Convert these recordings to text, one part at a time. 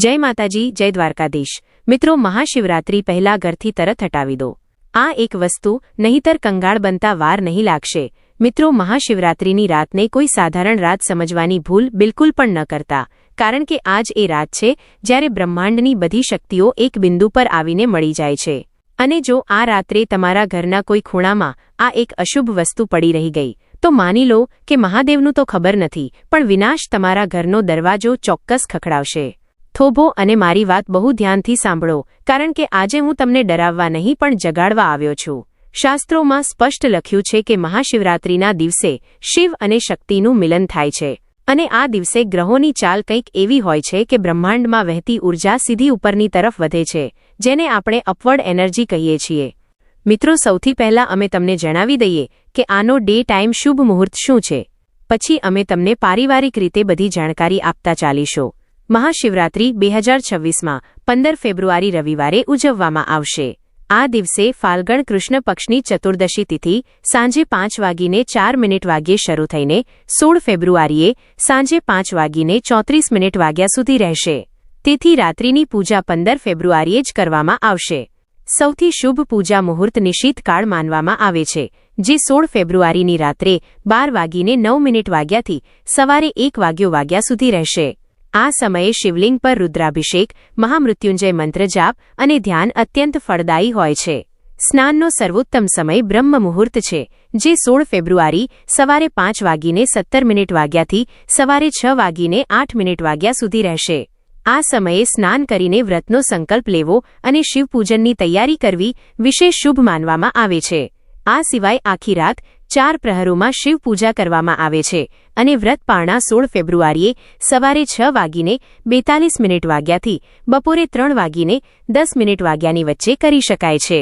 જય માતાજી, જય દ્વારકાધીશ. મિત્રો, મહાશિવરાત્રી પહેલા ઘરથી તરત હટાવી દો. આ એક વસ્તુ, નહીતર કંગાળ બનતા વાર નહીં લાગશે. મિત્રો, મહાશિવરાત્રીની રાતને કોઈ સાધારણ રાત સમજવાની ભૂલ બિલકુલ પણ ન કરતા. કારણ કે આજ એ રાત છે, જ્યારે બ્રહ્માંડની બધી શક્તિઓ એક બિંદુ પર આવીને મળી જાય છે. અને જો આ રાત્રે તમારા ઘરના કોઈ ખૂણામાં આ એક અશુભ વસ્તુ પડી રહી ગઈ, તો માની લો કે મહાદેવનું તો ખબર નથી, પણ વિનાશ તમારા ઘરનો દરવાજો ચોક્કસ ખખડાવશે. થોભો અને મારી વાત બહુ ધ્યાનથી સાંભળો, કારણ કે આજે હું તમને ડરાવવા નહીં પણ જગાડવા આવ્યો છું. શાસ્ત્રોમાં સ્પષ્ટ લખ્યું છે કે મહાશિવરાત્રિના દિવસે શિવ અને શક્તિનું મિલન થાય છે. અને આ દિવસે ગ્રહોની ચાલ કંઈક એવી હોય છે કે બ્રહ્માંડમાં વહેતી ઊર્જા સીધી ઉપરની તરફ વધે છે, જેને આપણે અપવર્ડ એનર્જી કહીએ છીએ. મિત્રો, સૌથી પહેલા અમે તમને જણાવી દઈએ કે આનો ડે ટાઈમ શુભ મુહૂર્ત શું છે. પછી અમે તમને પારિવારિક રીતે બધી જાણકારી આપતા ચાલીશું. મહાશિવરાત્રી બે હજાર છવ્વીસમાં, પંદર ફેબ્રુઆરી રવિવારે ઉજવવામાં આવશે. આ દિવસે ફાલ્ગણ કૃષ્ણ પક્ષની ચતુર્દશી તિથિ સાંજે પાંચ વાગીને ચાર મિનિટ વાગ્યે શરૂ થઈને સોળ ફેબ્રુઆરીએ સાંજે પાંચ વાગીને ચોત્રીસ મિનિટ વાગ્યા સુધી રહેશે. તેથી રાત્રિની પૂજા પંદર ફેબ્રુઆરીએ જ કરવામાં આવશે. સૌથી શુભ પૂજા મુહૂર્ત નિશીત માનવામાં આવે છે, જે સોળ ફેબ્રુઆરીની રાત્રે બાર વાગીને નવ મિનિટ વાગ્યાથી સવારે એક વાગ્યો વાગ્યા સુધી રહેશે. આ સમયે શિવલિંગ પર રુદ્રાભિષેક, મહામૃત્યુંજય મંત્ર જાપ અને ધ્યાન અત્યંત ફળદાયી હોય છે. સ્નાનનો સર્વોત્તમ સમય બ્રહ્મ મુહૂર્ત છે, જે સોળ ફેબ્રુઆરી સવારે પાંચ વાગીને સત્તર મિનિટ વાગ્યાથી સવારે છ વાગીને આઠ મિનિટ વાગ્યા સુધી રહેશે. આ સમયે સ્નાન કરીને વ્રતનો સંકલ્પ લેવો અને શિવપૂજનની તૈયારી કરવી વિશેષ શુભ માનવામાં આવે છે. આ સિવાય આખી રાત ચાર પ્રહરોમાં શિવ પૂજા કરવામાં આવે છે અને વ્રત પારણા સોળ ફેબ્રુઆરીએ સવારે છ વાગીને બેતાલીસ મિનિટ વાગ્યાથી બપોરે ત્રણ વાગીને દસ મિનિટ વાગ્યાની વચ્ચે કરી શકાય છે.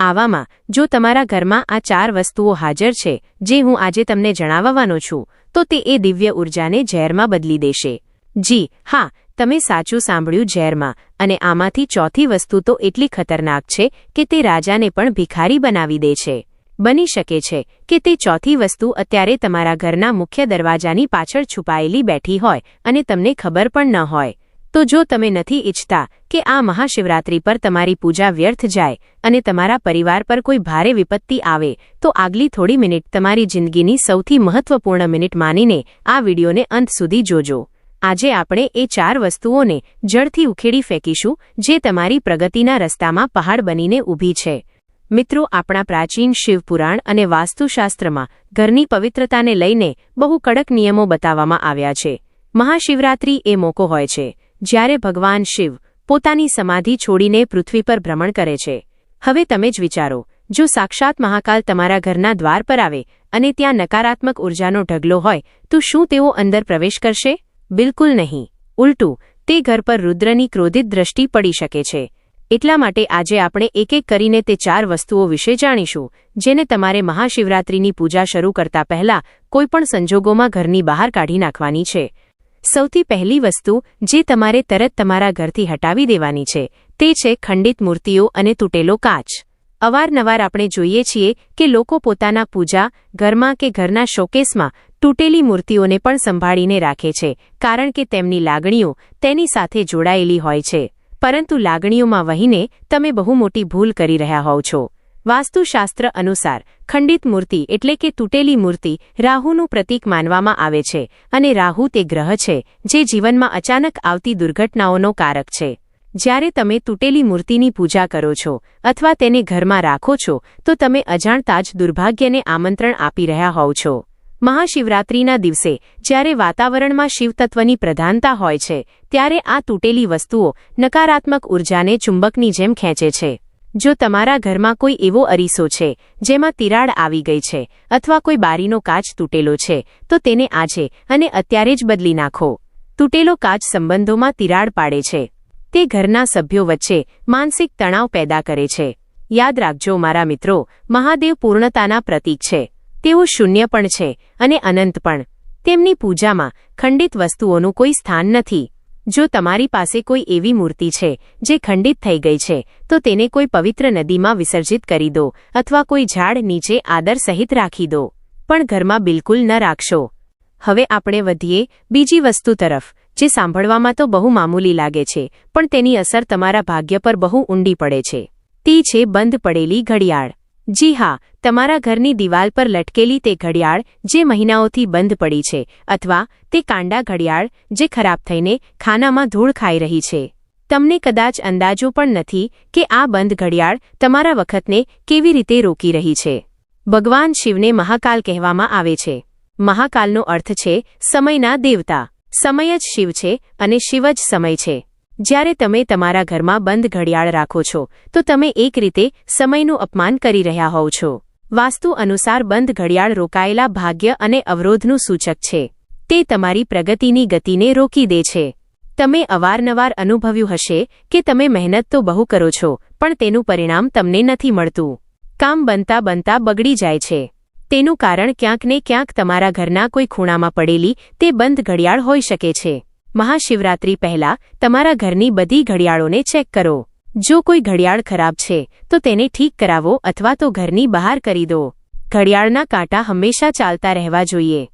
આવામાં, જો તમારા ઘરમાં આ ચાર વસ્તુઓ હાજર છે, જે હું આજે તમને જણાવવાનો છું, તો તે એ દિવ્ય ઉર્જાને ઝેરમાં બદલી દેશે. જી, હા, તમે સાચું સાંભળ્યું ઝેરમાં, અને આમાંથી ચોથી વસ્તુ તો એટલી ખતરનાક છે કે તે રાજાને પણ ભિખારી બનાવી દે છે. બની શકે છે કે તે ચોથી વસ્તુ અત્યારે તમારા ઘરના મુખ્ય દરવાજાની પાછળ છુપાયેલી બેઠી હોય અને તમને ખબર પણ ન હોય. તો જો તમે નથી ઈચ્છતા કે આ મહાશિવરાત્રી પર તમારી પૂજા વ્યર્થ જાય અને તમારા પરિવાર પર કોઈ ભારે વિપત્તિ આવે, તો આગલી થોડી મિનિટ તમારી જિંદગીની સૌથી મહત્વપૂર્ણ મિનિટ માનીને આ વિડીયોને અંત સુધી જોજો. આજે આપણે એ ચાર વસ્તુઓને જડથી ઉખેડી ફેંકીશું જે તમારી પ્રગતિના રસ્તામાં પહાડ બનીને ઊભી છે. મિત્રો, આપણા પ્રાચીન શિવપુરાણ અને વાસ્તુશાસ્ત્રમાં ઘરની પવિત્રતાને લઈને બહુ કડક નિયમો બતાવવામાં આવ્યા છે. મહાશિવરાત્રિ એ મોકો હોય છે, જ્યારે ભગવાન શિવ પોતાની સમાધિ છોડીને પૃથ્વી પર ભ્રમણ કરે છે. હવે તમે જ વિચારો, જો સાક્ષાત મહાકાલ તમારા ઘરના દ્વાર પર આવે અને ત્યાં નકારાત્મક ઉર્જાનો ઢગલો હોય, તો શું તેઓ અંદર પ્રવેશ કરશે? બિલકુલ નહીં. ઉલટું, તે ઘર પર રુદ્રની ક્રોધિત દ્રષ્ટિ પડી શકે છે. એટલા માટે આજે આપણે એક એક કરીને તે ચાર વસ્તુઓ વિશે જાણીશું, જેને તમારે મહાશિવરાત્રિની પૂજા શરૂ કરતા પહેલા કોઈપણ સંજોગોમાં ઘરની બહાર કાઢી નાખવાની છે. સૌથી પહેલી વસ્તુ જે તમારે તરત તમારા ઘરથી હટાવી દેવાની છે, તે છે ખંડિત મૂર્તિઓ અને તૂટેલો કાચ. અવારનવાર આપણે જોઈએ છીએ કે લોકો પોતાના પૂજા, ઘરમાં કે ઘરના શોકેસમાં તૂટેલી મૂર્તિઓને પણ સંભાળીને રાખે છે, કારણ કે તેમની લાગણીઓ તેની સાથે જોડાયેલી હોય છે. પરંતુ લાગણીઓમાં વહીને તમે બહુ મોટી ભૂલ કરી રહ્યા હોવ છો. વાસ્તુશાસ્ત્ર અનુસાર, ખંડિત મૂર્તિ એટલે કે તૂટેલી મૂર્તિ રાહુનું પ્રતીક માનવામાં આવે છે અને રાહુ તે ગ્રહ છે જે જીવનમાં અચાનક આવતી દુર્ઘટનાઓનો કારક છે. જ્યારે તમે તૂટેલી મૂર્તિની પૂજા કરો છો અથવા તેને ઘરમાં રાખો છો, તો તમે અજાણતા જ દુર્ભાગ્યને આમંત્રણ આપી રહ્યા હોવ છો. મહાશિવરાત્રિના દિવસે, જ્યારે વાતાવરણમાં શિવતત્વની પ્રધાનતા હોય છે, ત્યારે આ તૂટેલી વસ્તુઓ નકારાત્મક ઉર્જાને ચુંબકની જેમ ખેંચે છે. જો તમારા ઘરમાં કોઈ એવો અરીસો છે, જેમાં તિરાડ આવી ગઈ છે, અથવા કોઈ બારીનો કાચ તૂટેલો છે, તો તેને આજે અને અત્યારે જ બદલી નાખો. તૂટેલો કાચ સંબંધોમાં તિરાડ પાડે છે. તે ઘરના સભ્યો વચ્ચે માનસિક તણાવ પેદા કરે છે. યાદ રાખજો, મારા મિત્રો, મહાદેવ પૂર્ણતાના પ્રતીક છે. તેઓ શૂન્ય પણ છે અને અનંત પણ. તેમની પૂજામાં ખંડિત વસ્તુઓનું કોઈ સ્થાન નથી. જો તમારી પાસે કોઈ એવી મૂર્તિ છે જે ખંડિત થઈ ગઈ છે, તો તેને કોઈ પવિત્ર નદીમાં વિસર્જિત કરી દો અથવા કોઈ ઝાડ નીચે આદર સહિત રાખી દો. પણ ઘરમાં બિલકુલ ન રાખશો. હવે આપણે વધીએ બીજી વસ્તુ તરફ, જે સાંભળવામાં તો બહુ મામૂલી લાગે છે, પણ તેની અસર તમારા ભાગ્ય પર બહુ ઊંડી પડે છે. તે છે બંધ પડેલી ઘડિયાળ. જી હા, તમારા ઘરની દિવાલ પર લટકેલી તે ઘડિયાળ જે મહિનાઓથી બંધ પડી છે અથવા તે કાંડા ઘડિયાળ જે ખરાબ થઈને ખાનામાં ધૂળ ખાઈ રહી છે. તમને કદાચ અંદાજો પણ નથી કે આ બંધ ઘડિયાળ તમારા વખતને કેવી રીતે રોકી રહી છે. ભગવાન શિવને મહાકાલ કહેવામાં આવે છે. મહાકાલનો અર્થ છે સમયના દેવતા. સમય જ શિવ છે અને શિવ જ સમય છે. જ્યારે તમે તમારા ઘરમાં બંધ ઘડિયાળ રાખો છો, તો તમે એક રીતે સમયનું અપમાન કરી રહ્યા હોવ છો. વાસ્તુ અનુસાર બંધ ઘડિયાળ રોકાયેલા ભાગ્ય અને અવરોધનું સૂચક છે. તે તમારી પ્રગતિની ગતિને રોકી દે છે. તમે અવારનવાર અનુભવ્યું હશે કે તમે મહેનત તો બહુ કરો છો, પણ તેનું પરિણામ તમને નથી મળતું. કામ બનતા બનતા બગડી જાય છે. તેનું કારણ ક્યાંક ને ક્યાંક તમારા ઘરના કોઈ ખૂણામાં પડેલી તે બંધ ઘડિયાળ હોઈ શકે છે. મહાશિવરાત્રી પહેલા તમારા ઘરની બધી ઘડિયાળોને ચેક કરો. જો કોઈ ઘડિયાળ ખરાબ છે, તો તેને ઠીક કરાવો અથવા તો ઘરની બહાર કરી દો. ઘડિયાળના કાંટા હંમેશા ચાલતા રહેવા જોઈએ.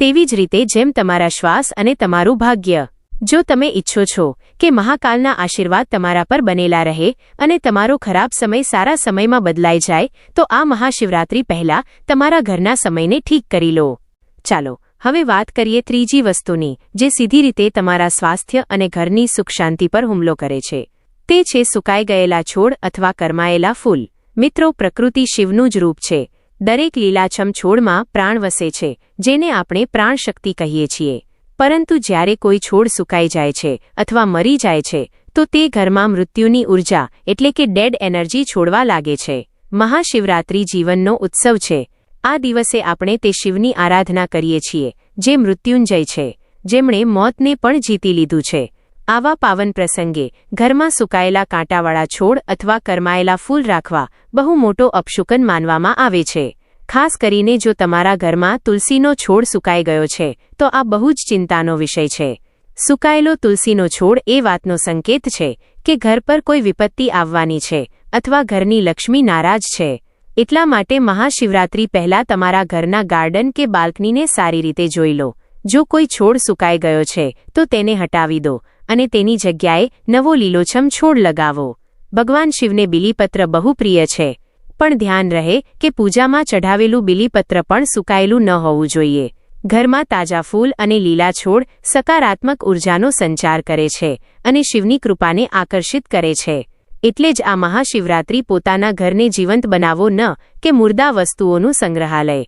તેવી જ રીતે જેમ તમારા શ્વાસ અને તમારું ભાગ્ય. જો તમે ઈચ્છો છો કે મહાકાલના આશીર્વાદ તમારા પર બનેલા રહે અને તમારો ખરાબ સમય સારા સમયમાં બદલાઈ જાય, તો આ મહાશિવરાત્રી પહેલા તમારા ઘરના સમયને ઠીક કરી લો. ચાલો હવે વાત કરીએ ત્રીજી વસ્તુની, જે સીધી રીતે તમારા સ્વાસ્થ્ય અને ઘરની સુખ શાંતિ પર હુમલો કરે છે. તે છે સુકાઈ ગયેલા છોડ અથવા કરમાયેલા ફૂલ. મિત્રો, પ્રકૃતિ શિવનું જ રૂપ છે. દરેક લીલાછમ છોડમાં પ્રાણ વસે છે, જેને આપણે પ્રાણશક્તિ કહીએ છીએ. પરંતુ જ્યારે કોઈ છોડ સુકાઈ જાય છે અથવા મરી જાય છે, તો તે ઘરમાં મૃત્યુની ઊર્જા, એટલે કે ડેડ એનર્જી છોડવા લાગે છે. મહાશિવરાત્રી જીવનનો ઉત્સવ છે. આ દિવસે આપણે તે શિવની આરાધના કરીએ છીએ, જે મૃત્યુંજય છે, જેમણે મોતને પણ જીતી લીધું છે. આવા પાવન પ્રસંગે ઘરમાં સુકાયેલા કાંટાવાળા છોડ અથવા કરમાયેલા ફૂલ રાખવા બહુ મોટો અપશુકન માનવામાં આવે છે. ખાસ કરીને જો તમારા ઘરમાં તુલસીનો છોડ સુકાઈ ગયો છે, તો આ બહુ જ ચિંતાનો વિષય છે. સુકાયેલો તુલસીનો છોડ એ વાતનો સંકેત છે કે ઘર પર કોઈ વિપત્તિ આવવાની છે અથવા ઘરની લક્ષ્મી નારાજ છે. એટલા માટે મહાશિવરાત્રી પહેલાં તમારા ઘરના ગાર્ડન કે બાલ્કનીને સારી રીતે જોઈ લો. જો કોઈ છોડ સુકાઈ ગયો છે, તો તેને હટાવી દો અને તેની જગ્યાએ નવો લીલોછમ છોડ લગાવો. ભગવાન શિવને બિલીપત્ર બહુ પ્રિય છે. પણ ધ્યાન રહે કે પૂજામાં ચઢાવેલું બિલીપત્ર પણ સુકાયેલું ન હોવું જોઈએ. ઘરમાં તાજા ફૂલ અને લીલા છોડ સકારાત્મક ઉર્જાનો સંચાર કરે છે અને શિવની કૃપાને આકર્ષિત કરે છે. એટલે જ આ મહાશિવરાત્રી પોતાના ઘરને જીવંત બનાવો ન કે મુર્દા વસ્તુઓનું સંગ્રહાલય.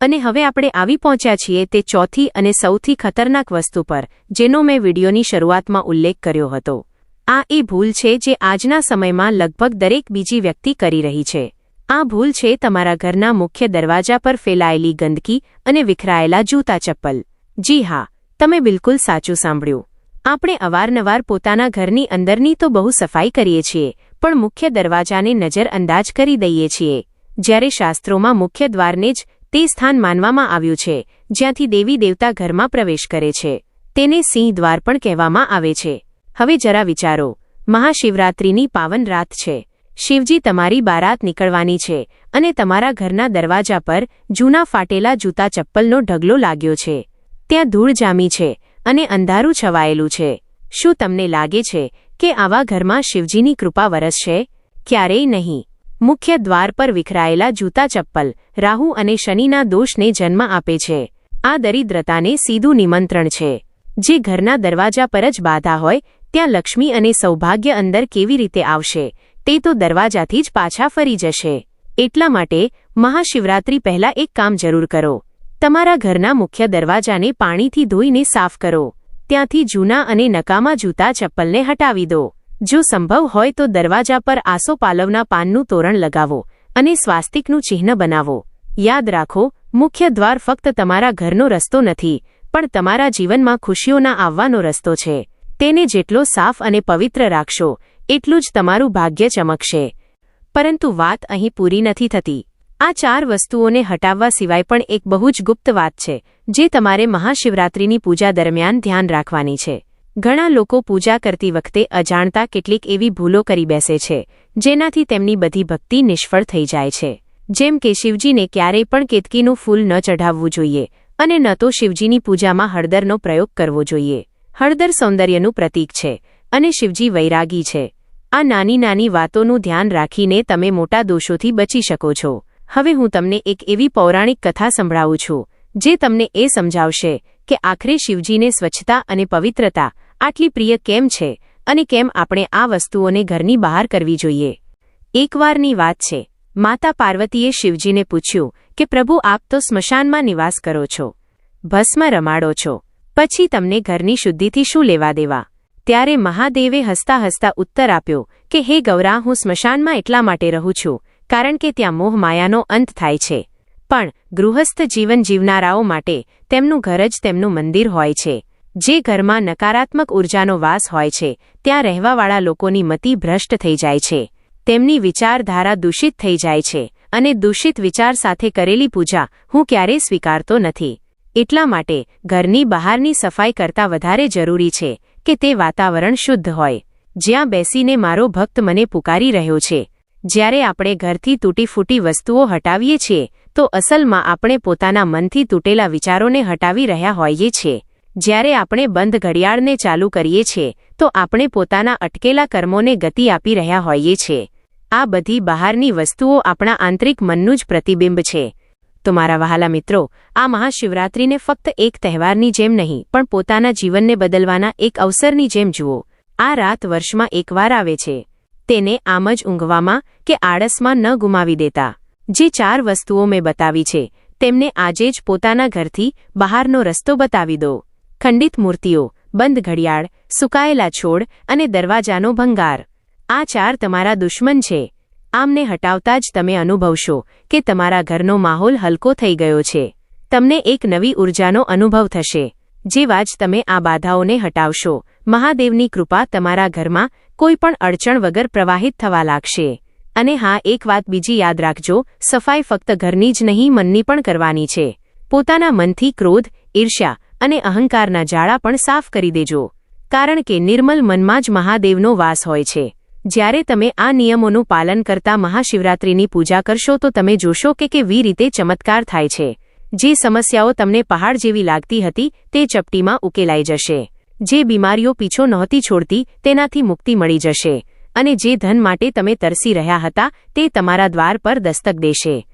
અને હવે આપણે આવી પહોંચ્યા છીએ તે ચોથી અને સૌથી ખતરનાક વસ્તુ પર, જેનો મેં વિડીયોની શરૂઆતમાં ઉલ્લેખ કર્યો હતો. આ એ ભૂલ છે જે આજના સમયમાં લગભગ દરેક બીજી વ્યક્તિ કરી રહી છે. આ ભૂલ છે તમારા ઘરના મુખ્ય દરવાજા પર ફેલાયેલી ગંદકી અને વિખરાયેલા જૂતા ચપ્પલ. જી હા, તમે બિલકુલ સાચું સાંભળ્યું. આપણે અવારનવાર પોતાના ઘરની અંદરની તો બહુ સફાઈ કરીએ છીએ, પણ મુખ્ય દરવાજાને નજરઅંદાજ કરી દઈએ છીએ. જ્યારે શાસ્ત્રોમાં મુખ્ય દ્વારને જ તે સ્થાન માનવામાં આવ્યું છે, જ્યાંથી દેવી દેવતા ઘરમાં પ્રવેશ કરે છે, તેને સિંહ દ્વાર પણ કહેવામાં આવે છે. હવે જરા વિચારો, મહાશિવરાત્રિની પાવન રાત છે. શિવજી તમારી બારાત નીકળવાની છે અને તમારા ઘરના દરવાજા પર જૂના ફાટેલા જૂતા ચપ્પલનો ઢગલો લાગ્યો છે. ત્યાં ધૂળ જામી છે અને અંધારું છવાયેલું છે. શું તમને લાગે છે કે આવા ઘરમાં શિવજીની કૃપા વરસશે ક્યારેય નહીં. મુખ્ય દ્વાર પર વિખરાયેલા જૂતા ચપ્પલ, રાહુ અને શનિના દોષને જન્મ આપે છે. આ દરિદ્રતાને સીધું નિમંત્રણ છે. જે ઘરના દરવાજા પર જ બાધા હોય, ત્યાં લક્ષ્મી અને સૌભાગ્ય અંદર કેવી રીતે આવશે, તે તો દરવાજાથી જ પાછા ફરી જશે. એટલા માટે મહાશિવરાત્રી પહેલા એક કામ જરૂર કરો. તમારા ઘરના મુખ્ય દરવાજાને પાણીથી ધોઈને સાફ કરો. ત્યાંથી જૂના અને નકામા જૂતા ચપ્પલને હટાવી દો. જો સંભવ હોય તો દરવાજા પર આસો પાલવના પાનનું તોરણ લગાવો અને સ્વાસ્તિકનું ચિહ્ન બનાવો. યાદ રાખો, મુખ્ય દ્વાર ફક્ત તમારા ઘરનો રસ્તો નથી, પણ તમારા જીવનમાં ખુશીઓના આવવાનો રસ્તો છે. તેને જેટલો સાફ અને પવિત્ર રાખશો, એટલું જ તમારું ભાગ્ય ચમકશે. પરંતુ વાત અહીં પૂરી નથી થતી. આ ચાર વસ્તુઓને હટાવવા સિવાય પણ એક બહુ જ ગુપ્ત વાત છે, જે તમારે મહાશિવરાત્રિની પૂજા દરમિયાન ધ્યાન રાખવાની છે. ઘણા લોકો પૂજા કરતી વખતે અજાણતા કેટલીક એવી ભૂલો કરી બેસે છે, જેનાથી તેમની બધી ભક્તિ નિષ્ફળ થઈ જાય છે. જેમ કે શિવજીને ક્યારેય પણ કેતકીનું ફૂલ ન ચઢાવવું જોઈએ, અને ન તો શિવજીની પૂજામાં હળદરનો પ્રયોગ કરવો જોઈએ. હળદર સૌંદર્યનું પ્રતીક છે, અને શિવજી વૈરાગી છે. આ નાની નાની વાતોનું ધ્યાન રાખીને તમે મોટા દોષોથી બચી શકો છો. હવે હું તમને એક એવી પૌરાણિક કથા સંભળાવું છું, જે તમને એ સમજાવશે કે આખરે શિવજીને સ્વચ્છતા અને પવિત્રતા આટલી પ્રિય કેમ છે અને કેમ આપણે આ વસ્તુઓને ઘરની બહાર કરવી જોઈએ. એકવારની વાત છે, માતા પાર્વતીએ શિવજીને પૂછ્યું કે, પ્રભુ, આપ તો સ્મશાનમાં નિવાસ કરો છો, ભસ્મ રમાડો છો, પછી તમને ઘરની શુદ્ધિથી શું લેવા દેવા? ત્યારે મહાદેવે હસતા હસતા ઉત્તર આપ્યો કે, હે ગૌરા, હું સ્મશાનમાં એટલા માટે રહું છું કારણ કે ત્યાં મોહ માયાનો અંત થાય છે. પણ ગૃહસ્થ જીવન જીવનારાઓ માટે તેમનું ઘર જ તેમનું મંદિર હોય છે. જે ઘરમાં નકારાત્મક ઉર્જાનો વાસ હોય છે, ત્યાં રહેવાવાળા લોકોની મતિ ભ્રષ્ટ થઈ જાય છે. તેમની વિચારધારા દૂષિત થઈ જાય છે અને દૂષિત વિચાર સાથે કરેલી પૂજા હું ક્યારેય સ્વીકારતો નથી. એટલા માટે ઘરની બહારની સફાઈ કરતાં વધારે જરૂરી છે કે તે વાતાવરણ શુદ્ધ હોય. જ્યાં બેસીને મારો ભક્ત મને પુકારી રહ્યો છે જ્યારે આપણે ઘરથી તૂટી ફૂટી વસ્તુઓ હટાવીએ છીએ, તો અસલમાં આપણે પોતાના મનથી તૂટેલા વિચારોને હટાવી રહ્યા હોઈએ છીએ. જ્યારે આપણે બંધ ઘડિયાળને ચાલુ કરીએ છીએ, તો આપણે પોતાના અટકેલા કર્મોને ગતિ આપી રહ્યા હોઈએ છીએ. આ બધી બહારની વસ્તુઓ આપણા આંતરિક મનનું જ પ્રતિબિંબ છે. તો મારા વહાલા મિત્રો, આ મહાશિવરાત્રિને ફક્ત એક તહેવારની જેમ નહીં, પણ પોતાના જીવનને બદલવાના એક અવસરની જેમ જુઓ. આ રાત વર્ષમાં એકવાર આવે છે. તેને આમ જ ઊંઘવામાં કે આળસમાં ન ગુમાવી દેતા. જે ચાર વસ્તુઓ મેં બતાવી છે, તેમને આજે જ પોતાના ઘરથી બહારનો રસ્તો બતાવી દો. ખંડિત મૂર્તિઓ, બંધ ઘડિયાળ, સુકાયેલા છોડ અને દરવાજાનો ભંગાર. આ ચાર તમારા દુશ્મન છે. આમને હટાવતા જ તમે અનુભવશો કે તમારા ઘરનો માહોલ હલકો થઈ ગયો છે. તમને એક નવી ઉર્જાનો અનુભવ થશે. જેવા જ તમે આ બાધાઓને હટાવશો. મહાદેવની કૃપા તમારા ઘરમાં કોઈ પણ અડચણ વગર પ્રવાહિત થવા લાગશે. અને હા, એક વાત બીજી યાદ રાખજો, સફાઈ ફક્ત ઘરની જ નહીં, મનની પણ કરવાની છે. પોતાના મનથી ક્રોધ, ઈર્ષ્યા અને અહંકારના જાળા પણ સાફ કરી દેજો. કારણ કે નિર્મલ મનમાં જ મહાદેવનો વાસ હોય છે. જ્યારે તમે આ નિયમોનું પાલન કરતા મહાશિવરાત્રિની પૂજા કરશો તો તમે જોશો કે કેવી રીતે ચમત્કાર થાય છે. જે સમસ્યાઓ તમને પહાડ જેવી લાગતી હતી, તે ચપટીમાં ઉકેલાઈ જશે. જે બીમારીઓ પીછો નહોતી છોડતી, તેનાથી મુક્તિ મળી જશે. અને જે ધન માટે તમે તરસી રહ્યા હતા, તે તમારા દ્વાર પર દસ્તક દેશે.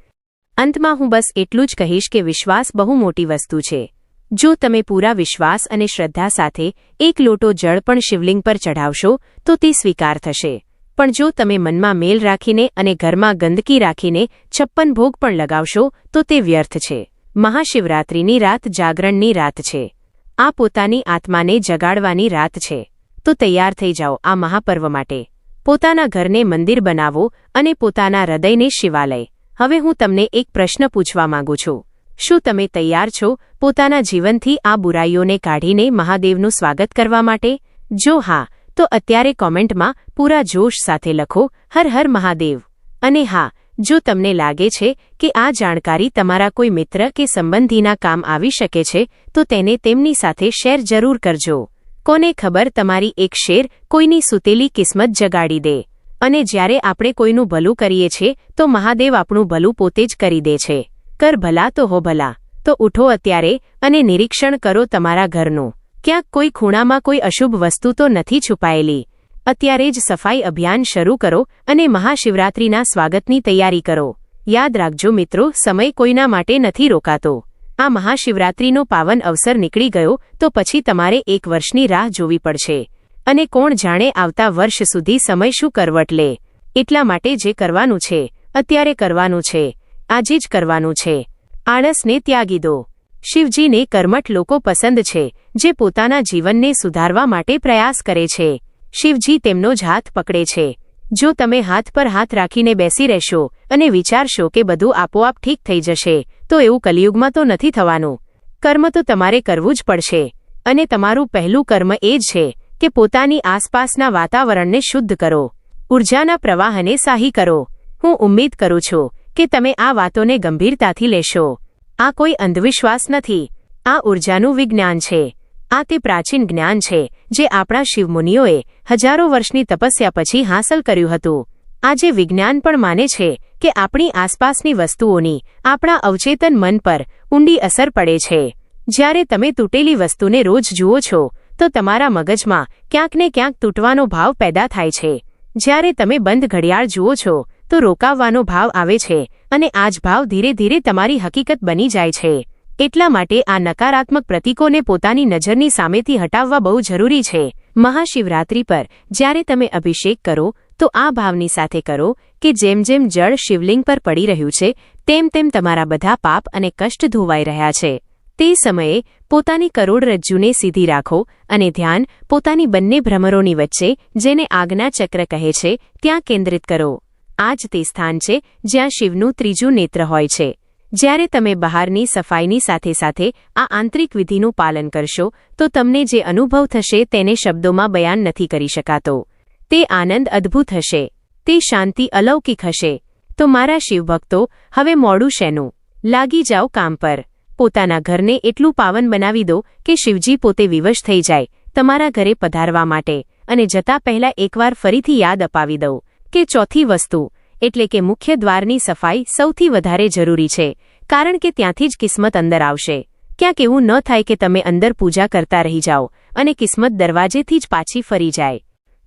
અંતમાં હું બસ એટલું જ કહીશ કે વિશ્વાસ બહુ મોટી વસ્તુ છે. જો તમે પૂરા વિશ્વાસ અને શ્રદ્ધા સાથે, એક લોટો જળ પણ શિવલિંગ પર ચઢાવશો, તો તે સ્વીકાર થશે. પણ જો તમે મનમાં મેલ રાખીને અને ઘરમાં ગંદકી રાખીને, છપ્પન ભોગ પણ લગાવશો, તો તે વ્યર્થ છે. મહાશિવરાત્રિની રાત જાગરણની રાત છે. આ પોતાની આત્માને જગાડવાની રાત છે. તો તૈયાર થઈ જાઓ આ મહાપર્વ માટે. પોતાના ઘરને મંદિર બનાવો અને પોતાના હૃદયને શિવાલય. હવે હું તમને એક પ્રશ્ન પૂછવા માંગુ છું. શું તમે તૈયાર છો પોતાના જીવનથી આ બુરાઈઓને કાઢીને મહાદેવનું સ્વાગત કરવા માટે? જો હા, તો અત્યારે કોમેન્ટમાં પૂરા જોશ સાથે લખો, હર હર મહાદેવ. અને હા જો તમને લાગે છે કે આ જાણકારી તમારા કોઈ મિત્ર કે સંબંધીના કામ આવી શકે છે, તો તેને તેમની સાથે શેર જરૂર કરજો. કોને ખબર તમારી એક શેર કોઈની સૂતેલી કિસ્મત જગાડી દે? અને જ્યારે આપણે કોઈનું ભલું કરીએ છીએ, તો મહાદેવ આપણું ભલું પોતે જ કરી દે છે. કર ભલા તો હો ભલા. તો ઉઠો અત્યારે અને નિરીક્ષણ કરો તમારા ઘરનું. ક્યાંક કોઈ ખૂણામાં કોઈ અશુભ વસ્તુ તો નથી છુપાયેલી. અત્યારે જ સફાઈ અભિયાન શરૂ કરો અને મહાશિવરાત્રિના સ્વાગતની તૈયારી કરો. યાદ રાખજો મિત્રો, સમય કોઈના માટે નથી રોકાતો. આ મહાશિવરાત્રિનો પાવન અવસર નીકળી ગયો તો પછી તમારે એક વર્ષની રાહ જોવી પડશે. અને કોણ જાણે આવતા વર્ષ સુધી સમય શું કરવટ લે. એટલા માટે જે કરવાનું છે, અત્યારે કરવાનું છે. આજે જ કરવાનું છે. આળસને ત્યાગી દો. શિવજીને કર્મઠ લોકો પસંદ છે, જે પોતાના જીવનને સુધારવા માટે પ્રયાસ કરે છે. શિવજી તેમનો જ હાથ પકડે છે. જો તમે હાથ પર હાથ રાખીને બેસી રહેશો અને વિચારશો કે બધું આપોઆપ ઠીક થઈ જશે, તો એવું કલિયુગમાં તો નથી થવાનું. કર્મ તો તમારે કરવું જ પડશે. અને તમારું પહેલું કર્મ એ જ છે કે પોતાની આસપાસના વાતાવરણને શુદ્ધ કરો. ઉર્જાના પ્રવાહને સાહી કરો. હું ઉમ્મીદ કરું છું કે તમે આ વાતોને ગંભીરતાથી લેશો. આ કોઈ અંધવિશ્વાસ નથી. આ ઉર્જાનું વિજ્ઞાન છે. આ તે પ્રાચીન જ્ઞાન છે, જે આપણા શિવમુનિઓએ હજારો વર્ષની તપસ્યા પછી હાંસલ કર્યું હતું. આજે વિજ્ઞાન પણ માને છે કે આપણી આસપાસની વસ્તુઓની આપણા અવચેતન મન પર ઊંડી અસર પડે છે. જ્યારે તમે તૂટેલી વસ્તુને રોજ જુઓ છો, તો તમારા મગજમાં ક્યાંક ને ક્યાંક તૂટવાનો ભાવ પેદા થાય છે. જ્યારે તમે બંધ ઘડિયાળ જુઓ છો, તો રોકાવવાનો ભાવ આવે છે અને આ ભાવ ધીરે ધીરે તમારી હકીકત બની જાય છે. એટલા માટે આ નકારાત્મક પ્રતીકોને પોતાની નજરની સામેથી હટાવવા બહુ જરૂરી છે. મહાશિવરાત્રી પર જ્યારે તમે અભિષેક કરો, તો આ ભાવની સાથે કરો કે જેમ જેમ જળ શિવલિંગ પર પડી રહ્યું છે, તેમ તેમ તમારા બધા પાપ અને કષ્ટ ધોવાઈ રહ્યા છે. તે સમયે પોતાની કરોડરજ્જુને સીધી રાખો અને ધ્યાન પોતાની બંને ભ્રમરોની વચ્ચે, જેને આજ્ઞા ચક્ર કહે છે, ત્યાં કેન્દ્રિત કરો. આ જ તે સ્થાન છે જ્યાં શિવનું ત્રીજું નેત્ર હોય છે. જ્યારે તમે બહારની સફાઈની સાથે સાથે આ આંતરિક વિધિનું પાલન કરશો, તો તમને જે અનુભવ થશે તેને શબ્દોમાં બયાન નથી કરી શકાતો. તે આનંદ અદ્ભુત હશે. તે શાંતિ અલૌકિક હશે. તો મારા શિવભક્તો, હવે મોડું શેનું? લાગી જાઓ કામ પર. પોતાના ઘરને એટલું પાવન બનાવી દો કે શિવજી પોતે વિવશ થઈ જાય, તમારા ઘરે પધારવા માટે. અને જતા પહેલા એકવાર ફરીથી યાદ અપાવી દઉં કે ચોથી વસ્તુ એટલે કે મુખ્ય દ્વારની સફાઈ સૌથી વધારે જરૂરી છે, કારણ કે ત્યાંથી જ કિસ્મત અંદર આવશે. ક્યાંક એવું ન થાય કે તમે અંદર પૂજા કરતા રહી જાઓ અને કિસ્મત દરવાજેથી જ પાછી ફરી જાય.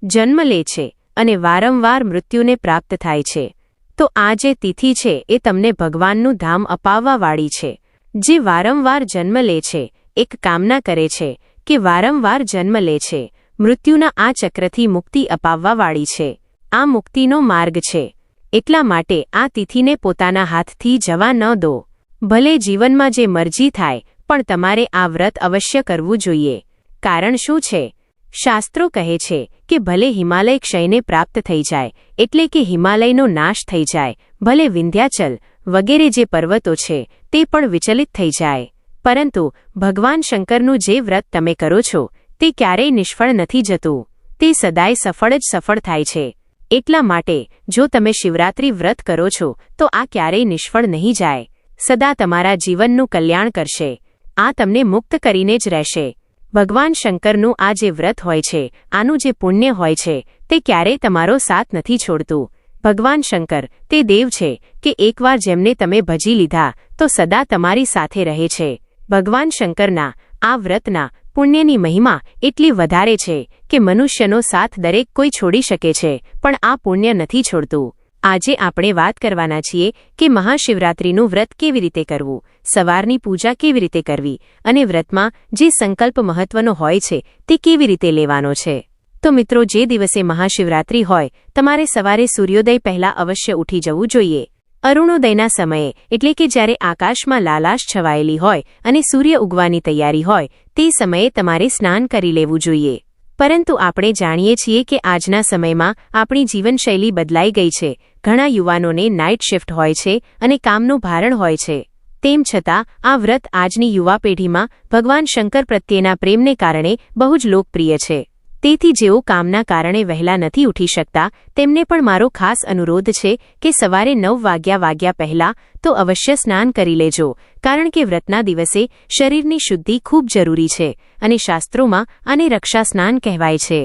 જન્મ લે છે અને વારંવાર મૃત્યુને પ્રાપ્ત થાય છે. તો આ જે તિથિ છે એ તમને ભગવાનનું ધામ અપાવવાવાળી છે. જે વારંવાર જન્મ લે છે, એક કામના કરે છે કે વારંવાર જન્મ લે છે, મૃત્યુના આ ચક્રથી મુક્તિ અપાવવાવાળી છે. આ મુક્તિનો માર્ગ છે. એટલા માટે આ તિથિને પોતાના હાથથી જવા ન દો. ભલે જીવનમાં જે મરજી થાય, પણ તમારે આ વ્રત અવશ્ય કરવું જોઈએ. કારણ શું છે? શાસ્ત્રો કહે છે કે ભલે હિમાલય ક્ષયને પ્રાપ્ત થઈ જાય, એટલે કે હિમાલયનો નાશ થઈ જાય, ભલે વિંધ્યાચલ વગેરે જે પર્વતો છે, તે પણ વિચલિત થઈ જાય. પરંતુ ભગવાન શંકરનું જે વ્રત તમે કરો છો, તે ક્યારેય નિષ્ફળ નથી જતું. તે સદાય સફળ જ સફળ થાય છે. એટલા માટે, જો તમે શિવરાત્રી વ્રત કરો છો, તો આ ક્યારેય નિષ્ફળ નહીં જાય. સદા તમારા જીવનનું કલ્યાણ કરશે. આ તમને મુક્ત કરીને જ રહેશે. ભગવાન શંકરનું આ જે વ્રત હોય છે, આનું જે પુણ્ય હોય છે, તે ક્યારેય તમારો સાથ નથી છોડતું. ભગવાન શંકર, તે દેવ છે, કે એકવાર જેમને તમે ભજી લીધા, તો સદા તમારી સાથે રહે છે. ભગવાન શંકરના, આ વ્રતના પુણ્યની મહિમા એટલી વધારે છે કે મનુષ્યનો સાથ દરેક કોઈ છોડી શકે છે, પણ આ પુણ્ય નથી છોડતું. આજે આપણે વાત કરવાના છીએ કે મહાશિવરાત્રિનું વ્રત કેવી રીતે કરવું, સવારની પૂજા કેવી રીતે કરવી અને વ્રતમાં જે સંકલ્પ મહત્વનો હોય છે તે કેવી રીતે લેવાનો છે. તો મિત્રો, જે દિવસે મહાશિવરાત્રિ હોય, તમારે સવારે સૂર્યોદય પહેલા અવશ્ય ઉઠી જવું જોઈએ. અરુણોદયના સમયે, એટલે કે જ્યારે આકાશમાં લાલાશ છવાયેલી હોય અને સૂર્ય ઉગવાની તૈયારી હોય, તે સમયે તમારે સ્નાન કરી લેવું જોઈએ. પરંતુ આપણે જાણીએ છીએ કે આજના સમયમાં આપણી જીવનશૈલી બદલાઈ ગઈ છે. ઘણા યુવાનોને નાઇટ શિફ્ટ હોય છે અને કામનું ભારણ હોય છે. તેમ છતાં, આ વ્રત આજની યુવા પેઢીમાં ભગવાન શંકર પ્રત્યેના પ્રેમને કારણે બહુ જ લોકપ્રિય છે. તેથી જેઓ કામના કારણે વહેલા નથી ઉઠી શકતા, તેમને પણ મારો ખાસ અનુરોધ છે કે સવારે નવ વાગ્યા વાગ્યા પહેલા તો અવશ્ય સ્નાન કરી લેજો, કારણ કે વ્રતના દિવસે શરીરની શુદ્ધિ ખૂબ જરૂરી છે અને શાસ્ત્રોમાં આને રક્ષા સ્નાન કહેવાય છે.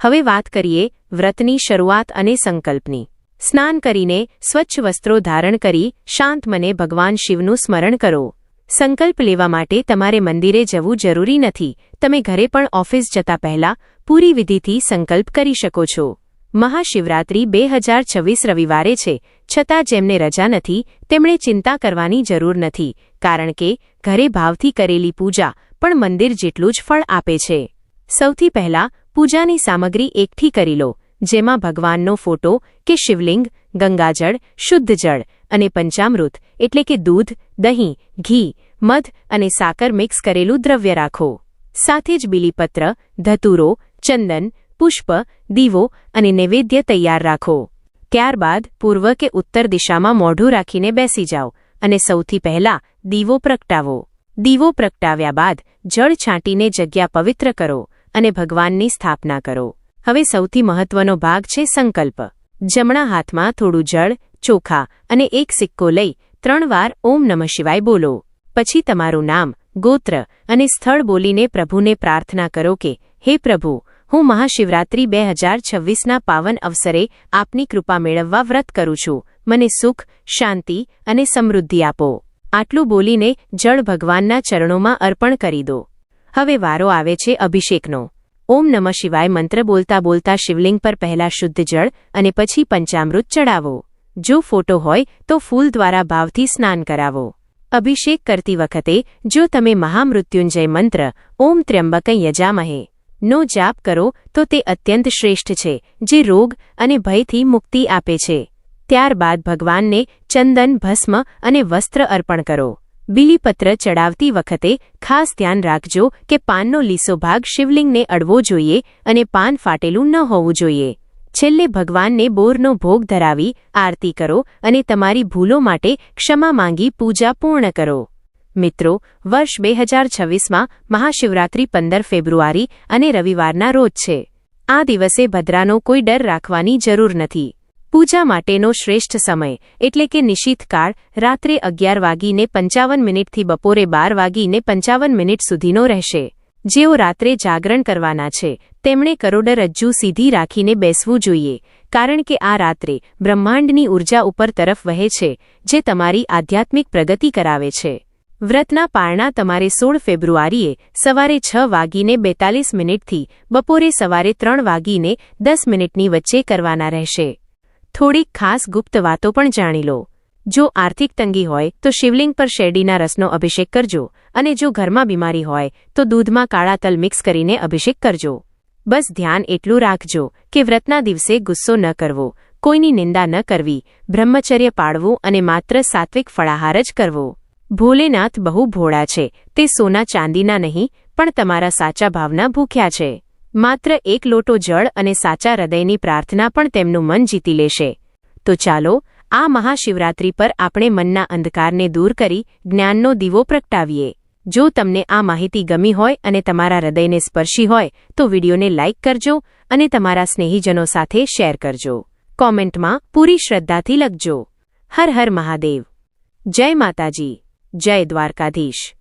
હવે વાત કરીએ વ્રતની શરૂઆત અને સંકલ્પની. સ્નાન કરીને સ્વચ્છ વસ્ત્રો ધારણ કરી શાંત મને ભગવાન શિવનું સ્મરણ કરો. સંકલ્પ લેવા માટે તમારે મંદિરે જવું જરૂરી નથી. તમે ઘરે પણ ઓફિસ જતા પહેલા પૂરી વિધિથી સંકલ્પ કરી શકો છો. મહાશિવરાત્રી બે હજાર છવ્વીસ રવિવારે છે. છતાં જેમને રજા નથી, તેમણે ચિંતા કરવાની જરૂર નથી, કારણ કે ઘરે ભાવથી કરેલી પૂજા પણ મંદિર જેટલું જ ફળ આપે છે. સૌથી પહેલા પૂજાની સામગ્રી એકઠી કરી લો, જેમાં ભગવાનનો ફોટો કે શિવલિંગ, ગંગાજળ, શુદ્ધ જળ અને પંચામૃત, એટલે કે દૂધ, દહીં, ઘી, મધ અને સાકર મિક્સ કરેલું દ્રવ્ય રાખો. સાથે જ બીલીપત્ર, ધતુરો ચંદન, પુષ્પ, દીવો અને નૈવેદ્ય તૈયાર રાખો. ત્યારબાદ પૂર્વ કે ઉત્તર દિશામાં મોઢું રાખીને બેસી જાઓ અને સૌથી પહેલા દીવો પ્રગટાવો. દીવો પ્રગટાવ્યા બાદ જળ છાંટીને જગ્યા પવિત્ર કરો અને ભગવાનની સ્થાપના કરો. હવે સૌથી મહત્વનો ભાગ છે સંકલ્પ. જમણા હાથમાં થોડું જળ, ચોખા અને એક સિક્કો લઈ ત્રણ વાર ઓમ નમઃ શિવાય બોલો. પછી તમારું નામ, ગોત્ર અને સ્થળ બોલીને પ્રભુને પ્રાર્થના કરો કે, હે પ્રભુ હું મહાશિવરાત્રી બે હજાર છવ્વીસના પાવન અવસરે આપની કૃપા મેળવવા વ્રત કરું છું. મને સુખ, શાંતિ અને સમૃદ્ધિ આપો. આટલું બોલીને જળ ભગવાનના ચરણોમાં અર્પણ કરી દો. હવે વારો આવે છે અભિષેકનો. ઓમ નમઃ શિવાય મંત્ર બોલતા બોલતા શિવલિંગ પર પહેલા શુદ્ધ જળ અને પછી પંચામૃત ચડાવો જો ફોટો હોય તો ફૂલ દ્વારા ભાવથી સ્નાન કરાવો. અભિષેક કરતી વખતે જો તમે મહામૃત્યુંજય મંત્ર, ઓમ ત્ર્યંબક યજામહે. નો જાપ કરો તો તે અત્યંત શ્રેષ્ઠ છે, જે રોગ અને ભયથી મુક્તિ આપે છે. ત્યારબાદ ભગવાનને ચંદન, ભસ્મ અને વસ્ત્ર અર્પણ કરો. બીલીપત્ર ચડાવતી વખતે ખાસ ધ્યાન રાખજો કે પાનનો લીસો ભાગ શિવલિંગને અડવો જોઈએ અને પાન ફાટેલું ન હોવું જોઈએ. છેલ્લે ભગવાનને બોરનો ભોગ ધરાવી આરતી કરો અને તમારી ભૂલો માટે ક્ષમા માંગી પૂજા પૂર્ણ કરો. મિત્રો, વર્ષ બે હજાર છવ્વીસમાં મહાશિવરાત્રિ પંદર ફેબ્રુઆરી અને રવિવારના રોજ છે. આ દિવસે ભદ્રાનો કોઈ ડર રાખવાની જરૂર નથી. પૂજા માટેનો શ્રેષ્ઠ સમય, એટલે કે નિશીથકાળ રાત્રે અગિયાર વાગીને પંચાવન મિનિટથી બપોરે બાર વાગીને પંચાવન મિનિટ સુધીનો રહેશે. જેઓ રાત્રે જાગરણ કરવાના છે, તેમણે કરોડરજ્જુ સીધી રાખીને બેસવું જોઈએ, કારણ કે આ રાત્રે બ્રહ્માંડની ઊર્જા ઉપર તરફ વહે છે, જે તમારી આધ્યાત્મિક પ્રગતિ કરાવે છે. વ્રતના પારણા તમારે સોળ ફેબ્રુઆરીએ સવારે છ વાગીને બેતાલીસ મિનિટથી બપોરે સવારે ત્રણ વાગીને દસ મિનિટની વચ્ચે કરવાના રહેશે. થોડીક ખાસ ગુપ્ત વાતો પણ જાણી લો. જો આર્થિક તંગી હોય, તો શિવલિંગ પર શેરડીના રસનો અભિષેક કરજો અને જો ઘરમાં બીમારી હોય, તો દૂધમાં કાળા તલ મિક્સ કરીને અભિષેક કરજો. બસ ધ્યાન એટલું રાખજો કે વ્રતના દિવસે ગુસ્સો ન કરવો, કોઈની નિંદા ન કરવી, બ્રહ્મચર્ય પાળવું અને માત્ર સાત્વિક ફળાહાર જ કરવો. ભોલેનાથ બહુ ભોળા છે. તે સોના ચાંદીના નહીં, પણ તમારા સાચા ભાવના ભૂખ્યા છે. માત્ર એક લોટો જળ અને સાચા હૃદયની પ્રાર્થના પણ તેમનું મન જીતી લેશે. તો ચાલો, આ મહાશિવરાત્રી પર આપણે મનના અંધકારને દૂર કરી જ્ઞાનનો દીવો પ્રગટાવીએ. જો તમને આ માહિતી ગમી હોય અને તમારા હૃદયને સ્પર્શી હોય, તો વિડીયોને લાઇક કરજો અને તમારા સ્નેહીજનો સાથે શેર કરજો. કોમેન્ટમાં પૂરી શ્રદ્ધાથી લખજો. હર હર મહાદેવ. જય માતાજી. જય દ્વારકાધીશ.